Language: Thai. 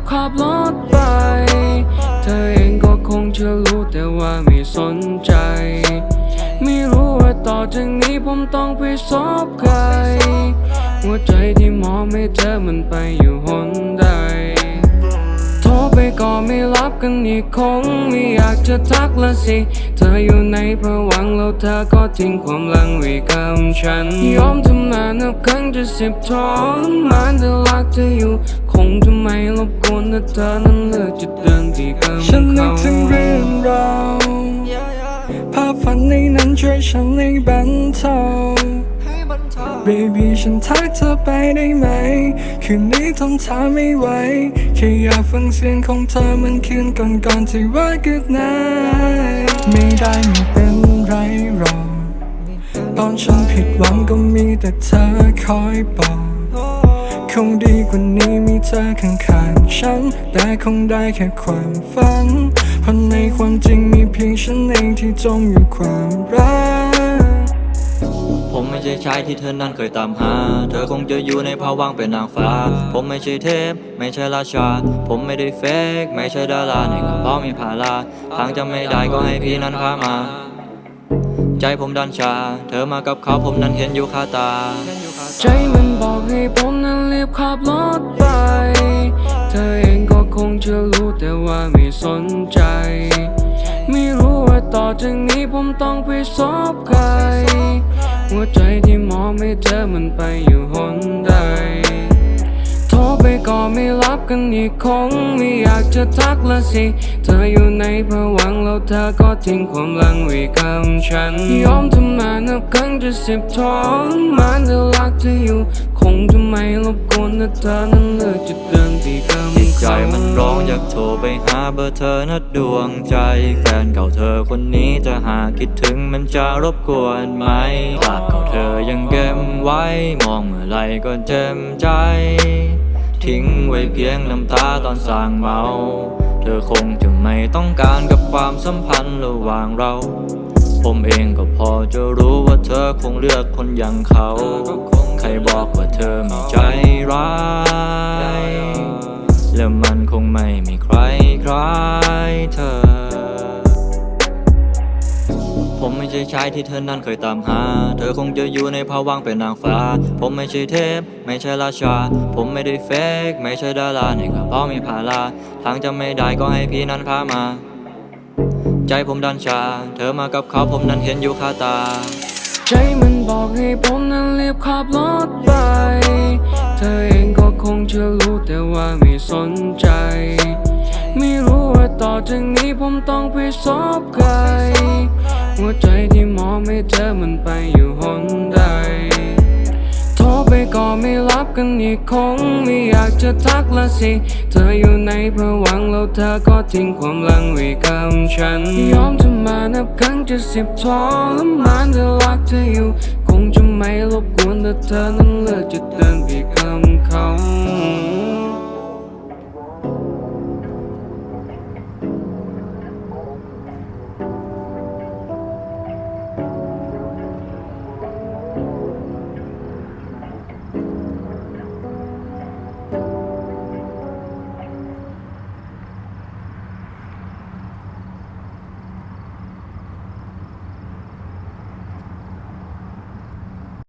บขับรถไป เธอเองก็คงจะรู้แต่ว่าไม่สนใจ ไม่รู้ว่าต่อจากนี้ผมต้องไปซบใคร หัวใจที่มองไม่เจอมันไปอยู่หนใด ไปก็ไม่รับกันอีกคงไม่อยากจะทักละสิ เธออยู่ในผวังค์แล้วเธอก็ทิ้งความลังไว้กับฉัน ยอมทำมานับครั้งจะสิบทรมานแต่รักเธออยู่ คงจะไม่รบกวนถ้าเธอนั้นเลือกจะเดินที่กับฉันนึเขากถึงเรื่องราวภาพฝันในนั้นช่วยฉันในบรรเทา Baby ฉันทักเธอไปได้ไหม คืนนี้ทนทาไม่ไหว แค่อยากฟังเสียงของเธอมันคืนก่อนก่อนที่ว่า good night ไม่ได้ไม่เป็นไรหรอกตอนฉันผิดหวังก็มีแต่เธอคอยบอกคงดีกว่านี้มีเธอข้างๆฉัน แต่คงได้แค่ความฝัน เพราะในความจริงมีเพียงฉันเองที่จมอยู่ความรัก ผมไม่ใช่ชายที่เธอนั้นเคยตามหา เธอคงจะอยู่ในภาวังเป็นนางฟ้า ผมไม่ใช่เทพ ไม่ใช่ราชา ผมไม่ได้เฟกไม่ใช่ดาราในกระเป๋ามีผาลาทางจะไม่ได้ก็ให้พี่นั้นพามา ใจผมดันชา เธอมากับเขาผมนั้นเห็นอยู่คาตา ใจมันบอกให้ผมนั้นรีบขับรถไป เธอเองก็คงจะรู้แต่ว่าไม่สนใจ ไม่รู้ว่าต่อจากนี้ผมต้องไปซบใคร หัวใจที่มองไม่เจอมันไปอยู่หนใด โทรไปก็ไม่รับกันอีกคงไม่อยากจะทักละสิ เธออยู่ในผวังแล้วเธอก็ทิ้งความลังไว้กับฉัน ยอมทำมานับครั้งจะสิบท้องมันจะรักเธออยู่ คงจะไม่รบกวนถ้าเธอนั้นเลือกจะเดินที่กับจิตใจมันร้องอยากโทรไปหาเบอร์เธอนัดวงใจ แฟนเก่าเธอคนนี้จะหาคิดถึงมันจะรบกวนไหมภาพเก่าเธอยังเก็บไว้ มองเมื่อไรก็เจ็บใจ ทิ้งไว้เพียงน้ำตาตอนสางเมา เธอคงจะไม่ต้องการกับความสัมพันธ์ระหว่างเรา ผมเองก็พอจะรู้ว่าเธอคงเลือกคนอย่างเขา ใครบอกว่าเธอไม่ใจร้าย และมันคงไม่มีใครคล้ายเธอ ผมไม่ใช่ชายที่เธอนั้นเคยตามหา เธอคงจะอยู่ในภาวังเป็นนางฟ้า ผมไม่ใช่เทพ ไม่ใช่ราชา ผมไม่ได้เฟก ไม่ใช่ดาราในกระเป๋ามีผาลาทางจะไม่ได้ก็ให้พี่นั้นพามา ใจผมดันชา เธอมากับเขาผมนั้นเห็นอยู่คาตา ใจมันบอกให้ผมนั้นเรียบขับรถไป เธอเองก็คงจะรู้แต่ว่าไม่สนใจ ไม่รู้ว่าต่อจากนี้ผมต้องไปซบใคร หัวใจที่มองไม่เจอมันไปอยู่หนใด ไปก็ไม่รับกันอีกคงไม่อยากจะทักละสิ เธออยู่ในผวังแล้วเธอก็ทิ้งความลังไว้กับฉัน ยอมทำมานับครั้งจะสิบทอแล้วมานจะรักเธออยู่ คงจะไม่รบกวนแต่เธอนั้นเลือกจะเดินไปกับเขา